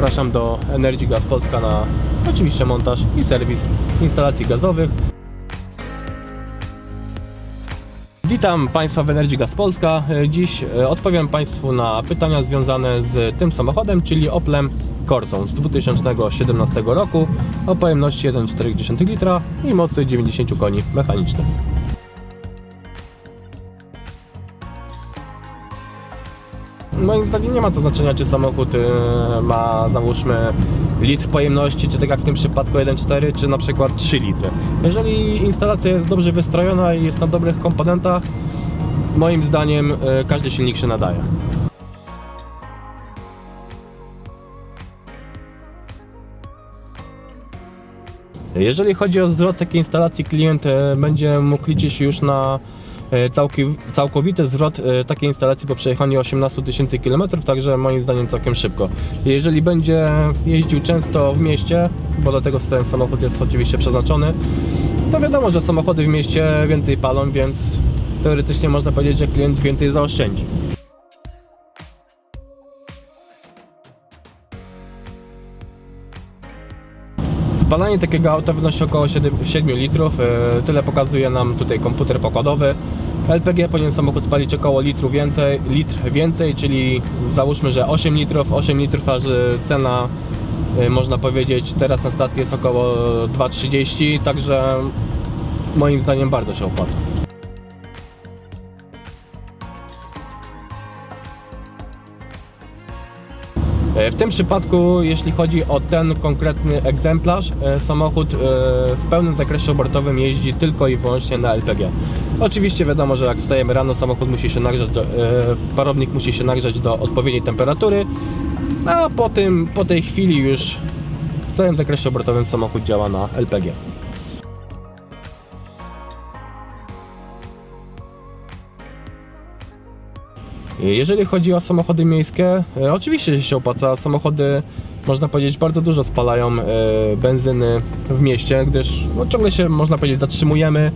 zapraszam do Energy Gas Polska na oczywiście montaż i serwis instalacji gazowych. Witam Państwa w Energy Gas Polska. Dziś e, odpowiem Państwu na pytania związane z tym samochodem, czyli Oplem Corsą z 2017 roku o pojemności 1,4 litra i mocy 90 koni mechanicznych. Moim zdaniem nie ma to znaczenia, czy samochód e, ma załóżmy litr pojemności, czy tak jak w tym przypadku 1,4, czy na przykład 3 litry. Jeżeli instalacja jest dobrze wystrojona i jest na dobrych komponentach, moim zdaniem e, każdy silnik się nadaje. Jeżeli chodzi o zwrot takiej instalacji, klient e, będzie mógł liczyć już na całkowity zwrot e, takiej instalacji po przejechaniu 18 tysięcy km, także moim zdaniem całkiem szybko. Jeżeli będzie jeździł często w mieście, bo do tego ten samochód jest oczywiście przeznaczony, to wiadomo, że samochody w mieście więcej palą, więc teoretycznie można powiedzieć, że klient więcej zaoszczędzi. Spalanie takiego auta wynosi około 7, 7 litrów, e, tyle pokazuje nam tutaj komputer pokładowy. LPG powinien samochód spalić około litru więcej, litr więcej, czyli załóżmy, że 8 litrów, 8 litrów, aż cena e, można powiedzieć teraz na stacji jest około 2,30, także moim zdaniem bardzo się opłaca. W tym przypadku, jeśli chodzi o ten konkretny egzemplarz, e, samochód e, w pełnym zakresie obrotowym jeździ tylko i wyłącznie na LPG. Oczywiście wiadomo, że jak wstajemy rano, samochód musi się nagrzać, do, e, parownik musi się nagrzać do odpowiedniej temperatury, a po, tym, po tej chwili już w całym zakresie obrotowym samochód działa na LPG. Jeżeli chodzi o samochody miejskie, e, oczywiście się opłaca. Samochody, można powiedzieć, bardzo dużo spalają e, benzyny w mieście, gdyż no, ciągle się, można powiedzieć, zatrzymujemy,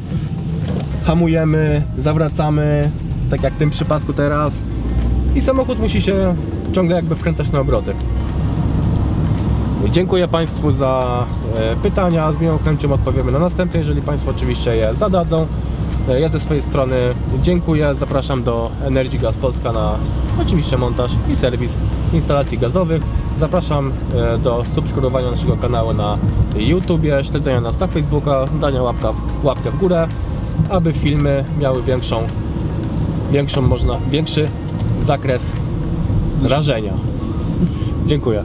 hamujemy, zawracamy, tak jak w tym przypadku teraz. I samochód musi się ciągle jakby wkręcać na obroty. Dziękuję Państwu za e, pytania. Z miłą chęcią odpowiemy na następne, jeżeli Państwo oczywiście je zadadzą. E, Ja ze swojej strony dziękuję. Zapraszam do Energy Gas Polska na oczywiście montaż i serwis instalacji gazowych. Zapraszam e, do subskrybowania naszego kanału na YouTubie, śledzenia nas na Facebooka, dania łapka, łapkę w górę, aby filmy miały większą, większą można, większy zakres rażenia. Dziękuję.